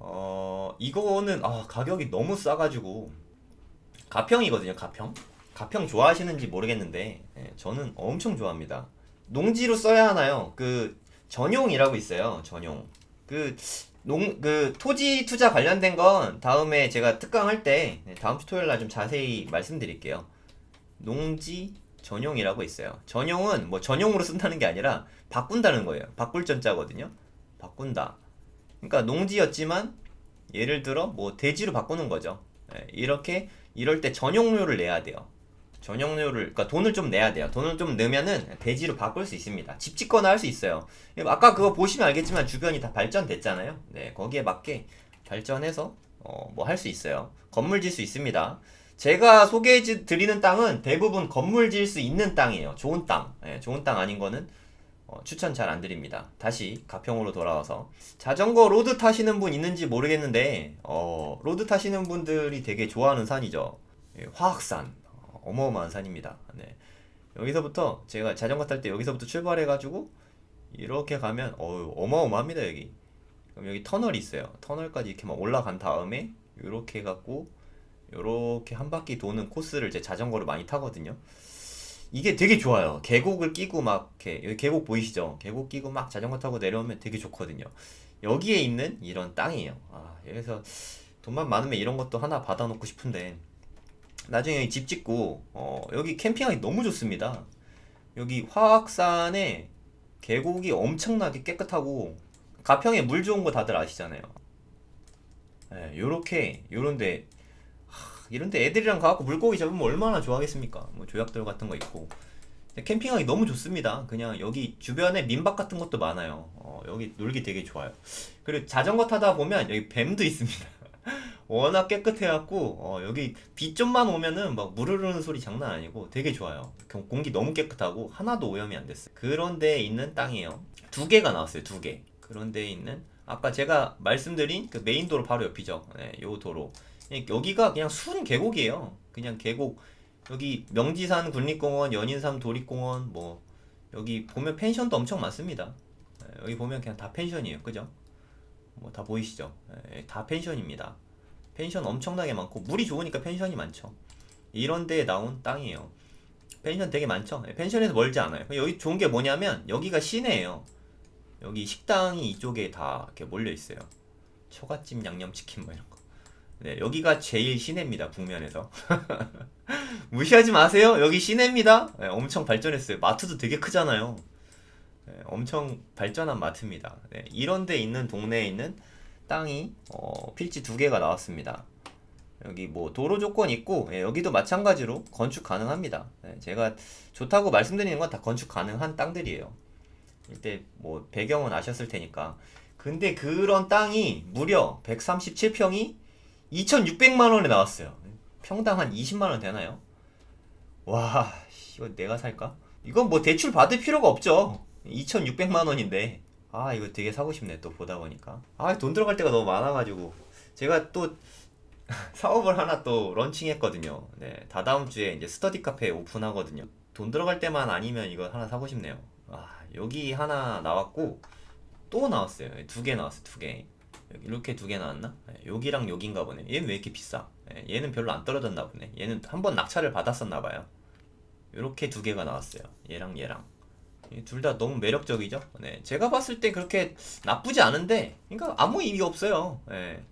어, 이거는 아, 가격이 너무 싸가지고 가평이거든요. 가평. 가평 좋아하시는지 모르겠는데 예, 저는 엄청 좋아합니다. 농지로 써야 하나요? 그 전용이라고 있어요. 전용. 그 농, 그 토지 투자 관련된 건 다음에 제가 특강할 때 네, 다음 주 토요일 날 좀 자세히 말씀드릴게요. 농지 전용이라고 있어요. 전용은 뭐 전용으로 쓴다는 게 아니라 바꾼다는 거예요. 바꿀 전자거든요. 바꾼다. 그러니까 농지였지만 예를 들어 뭐 대지로 바꾸는 거죠. 예, 이렇게 이럴 때 전용료를 내야 돼요. 전용료를 그러니까 돈을 좀 내야 돼요. 돈을 좀 넣으면은 대지로 바꿀 수 있습니다. 집 짓거나 할 수 있어요. 아까 그거 보시면 알겠지만 주변이 다 발전됐잖아요. 네, 거기에 맞게 발전해서 어, 뭐 할 수 있어요. 건물 질 수 있습니다. 제가 소개해 주- 드리는 땅은 대부분 건물 지을 수 있는 땅이에요. 좋은 땅. 예, 좋은 땅 아닌 거는 어, 추천 잘 안 드립니다. 다시 가평으로 돌아와서 자전거 로드 타시는 분 있는지 모르겠는데 어, 로드 타시는 분들이 되게 좋아하는 산이죠. 예, 화학산 어, 어마어마한 산입니다. 네. 여기서부터 제가 자전거 탈 때 여기서부터 출발해가지고 이렇게 가면 어우 어마어마합니다 여기. 그럼 여기 터널이 있어요. 터널까지 이렇게 막 올라간 다음에 이렇게 해갖고 이렇게 한 바퀴 도는 코스를 제 자전거로 많이 타거든요. 이게 되게 좋아요. 계곡을 끼고 막 이렇게 여기 계곡 보이시죠? 계곡 끼고 막 자전거 타고 내려오면 되게 좋거든요. 여기에 있는 이런 땅이에요. 아, 여기서 돈만 많으면 이런 것도 하나 받아놓고 싶은데 나중에 여기 집 짓고 어, 여기 캠핑하기 너무 좋습니다. 여기 화학산에 계곡이 엄청나게 깨끗하고 가평에 물 좋은 거 다들 아시잖아요. 예, 요렇게 요런데 하, 이런데 애들이랑 가갖고 물고기 잡으면 얼마나 좋아하겠습니까? 뭐 조약돌 같은 거 있고 캠핑하기 너무 좋습니다. 그냥 여기 주변에 민박 같은 것도 많아요. 어, 여기 놀기 되게 좋아요. 그리고 자전거 타다 보면 여기 뱀도 있습니다. 워낙 깨끗해갖고 어, 여기 비 좀만 오면은 막 물 흐르는 소리 장난 아니고 되게 좋아요. 경- 공기 너무 깨끗하고 하나도 오염이 안 됐어요. 그런 데에 있는 땅이에요. 두 개가 나왔어요. 두 개. 그런 데에 있는 아까 제가 말씀드린 그 메인 도로 바로 옆이죠. 네, 요 도로. 예, 여기가 그냥 순 계곡이에요. 그냥 계곡. 여기 명지산 군립공원, 연인삼 도립공원 뭐 여기 보면 펜션도 엄청 많습니다. 예, 여기 보면 그냥 다 펜션이에요. 그죠? 뭐 다 보이시죠? 예, 다 펜션입니다. 펜션 엄청나게 많고 물이 좋으니까 펜션이 많죠. 이런 데에 나온 땅이에요. 펜션 되게 많죠. 예, 펜션에서 멀지 않아요. 여기 좋은 게 뭐냐면 여기가 시내예요. 여기 식당이 이쪽에 다 이렇게 몰려 있어요. 초가집 양념치킨 뭐 이런 거. 네, 여기가 제일 시내입니다. 북면에서. 무시하지 마세요. 여기 시내입니다. 네, 엄청 발전했어요. 마트도 되게 크잖아요. 네, 엄청 발전한 마트입니다. 네, 이런 데 있는 동네에 있는 땅이 어, 필지 두 개가 나왔습니다. 여기 뭐 도로 조건 있고 예, 여기도 마찬가지로 건축 가능합니다. 예, 제가 좋다고 말씀드리는 건 다 건축 가능한 땅들이에요. 이때 뭐 배경은 아셨을 테니까. 근데 그런 땅이 무려 137평이 2,600만 원에 나왔어요. 평당 한 20만 원 되나요? 와, 씨, 이거 내가 살까? 이건 뭐 대출 받을 필요가 없죠. 2,600만 원인데. 아, 이거 되게 사고 싶네. 또 보다 보니까. 아, 돈 들어갈 때가 너무 많아 가지고. 제가 또 사업을 하나 또 런칭했거든요. 네, 다다음 주에 이제 스터디 카페 오픈하거든요. 돈 들어갈 때만 아니면 이거 하나 사고 싶네요. 아, 여기 하나 나왔고 또 나왔어요. 두 개 나왔어요. 두 개. 이렇게 두 개 나왔나? 네, 여기랑 여긴가 보네. 얘는 왜 이렇게 비싸? 네, 얘는 별로 안 떨어졌나 보네. 얘는 한 번 낙찰을 받았었나 봐요. 이렇게 두 개가 나왔어요. 얘랑 얘랑. 둘 다 너무 매력적이죠? 네, 제가 봤을 때 그렇게 나쁘지 않은데, 그러니까 아무 의미 없어요. 네.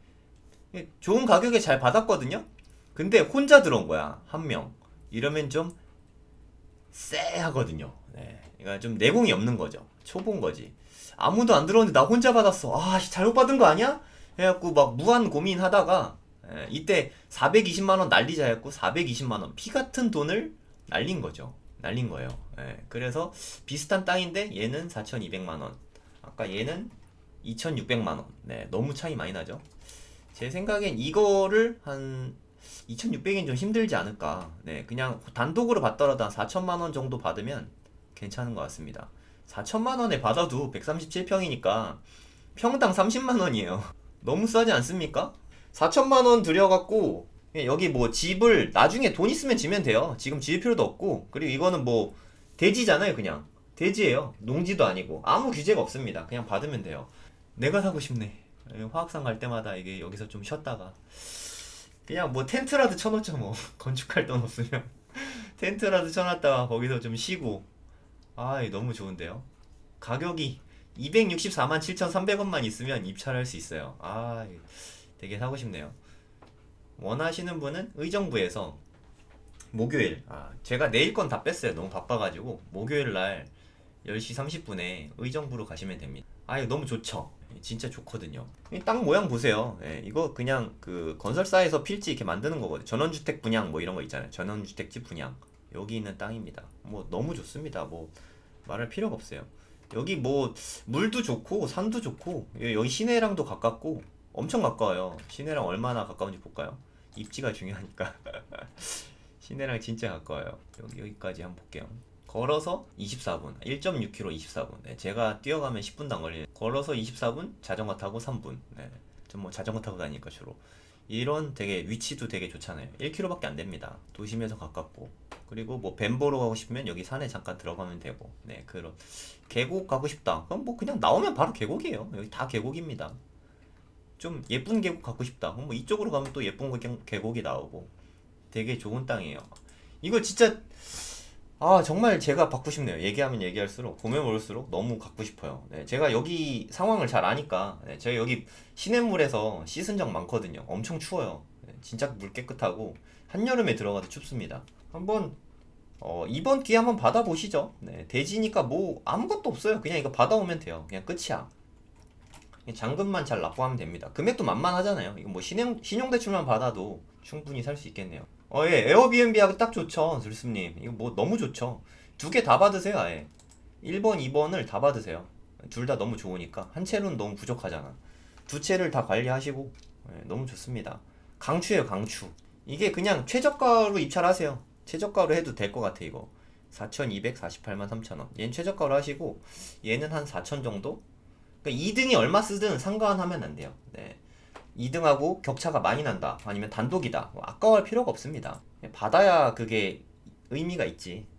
예, 좋은 가격에 잘 받았거든요? 근데 혼자 들어온 거야, 한 명. 이러면 좀 쎄하거든요. 네. 그러니까 좀 내공이 없는 거죠. 초보인 거지. 아무도 안 들어오는데 나 혼자 받았어. 아, 씨, 잘못 받은 거 아니야? 해갖고 막 무한 고민하다가 예, 이때 420만원 날리자 했고 420만 원 피 같은 돈을 날린 거죠. 날린 거예요. 예, 그래서 비슷한 땅인데 얘는 4,200만 원. 아까 얘는 2,600만 원. 네, 너무 차이 많이 나죠. 제 생각엔 이거를 한 2,600엔 좀 힘들지 않을까. 네, 그냥 단독으로 받더라도 한 4천만 원 정도 받으면 괜찮은 것 같습니다. 4천만 원에 받아도 137평이니까 평당 30만 원이에요. 너무 싸지 않습니까? 4천만 원 들여갖고 여기 뭐 집을 나중에 돈 있으면 지면 돼요. 지금 지을 필요도 없고 그리고 이거는 뭐 대지잖아요, 그냥 대지예요. 농지도 아니고 아무 규제가 없습니다. 그냥 받으면 돼요. 내가 사고 싶네. 예, 화학상 갈 때마다 이게 여기서 좀 쉬었다가 그냥 뭐 텐트라도 쳐놓죠 뭐 건축할 돈 없으면 텐트라도 쳐놨다가 거기서 좀 쉬고 아 너무 좋은데요? 가격이 264만 7,300원만 있으면 입찰할 수 있어요. 아 되게 사고 싶네요. 원하시는 분은 의정부에서 목요일 아 제가 내일 건 다 뺐어요. 너무 바빠가지고. 목요일 날 10시 30분에 의정부로 가시면 됩니다. 아 이거 너무 좋죠? 진짜 좋거든요. 이땅 모양 보세요. 예, 이거 그냥 그 건설사에서 필지 이렇게 만드는 거거든요. 전원주택 분양 뭐 이런 거 있잖아요. 전원주택지 분양 여기 있는 땅입니다 뭐 너무 좋습니다 뭐 말할 필요가 없어요 여기 뭐 물도 좋고 산도 좋고 여- 여기 시내랑도 가깝고 엄청 가까워요 시내랑 얼마나 가까운지 볼까요 입지가 중요하니까 시내랑 진짜 가까워요. 여기 여기까지 한번 볼게요. 걸어서 24분, 1.6km 24분. 네, 제가 뛰어가면 10분도 안 걸리는. 걸어서 24분, 자전거 타고 3분. 네, 좀뭐 자전거 타고 다니니까 주로. 이런 되게 위치도 되게 좋잖아요. 1km밖에 안 됩니다. 도심에서 가깝고. 그리고 뭐 뱀보러 가고 싶으면 여기 산에 잠깐 들어가면 되고. 네, 그런 계곡 가고 싶다. 그럼 뭐 그냥 나오면 바로 계곡이에요. 여기 다 계곡입니다. 좀 예쁜 계곡 가고 싶다. 그럼 뭐 이쪽으로 가면 또 예쁜 계- 계곡이 나오고. 되게 좋은 땅이에요. 이거 진짜 아 정말 제가 받고 싶네요. 얘기하면 얘기할수록 보면 볼수록 너무 갖고 싶어요. 네, 제가 여기 상황을 잘 아니까 네, 제가 여기 시냇물에서 씻은 적 많거든요. 엄청 추워요. 네, 진짜 물 깨끗하고 한여름에 들어가도 춥습니다. 한번 어, 이번 기회 한번 받아보시죠. 네, 대지니까 뭐 아무것도 없어요. 그냥 이거 받아오면 돼요. 그냥 끝이야. 잔금만 잘 납부하면 됩니다. 금액도 만만하잖아요. 이거 뭐 신용, 신용대출만 받아도 충분히 살 수 있겠네요. 어, 예, 에어비앤비하고 딱 좋죠, 들스님. 이거 뭐 너무 좋죠. 두 개 다 받으세요, 아예. 1번, 2번을 다 받으세요. 둘 다 너무 좋으니까. 한 채로는 너무 부족하잖아. 두 채를 다 관리하시고, 예, 너무 좋습니다. 강추예요, 강추. 이게 그냥 최저가로 입찰하세요. 최저가로 해도 될 것 같아, 이거. 4,248만 3천원. 얘는 최저가로 하시고, 얘는 한 4천 정도? 그러니까 2등이 얼마 쓰든 상관하면 안 돼요. 네. 2등하고 격차가 많이 난다. 아니면 단독이다. 뭐 아까워할 필요가 없습니다. 받아야 그게 의미가 있지.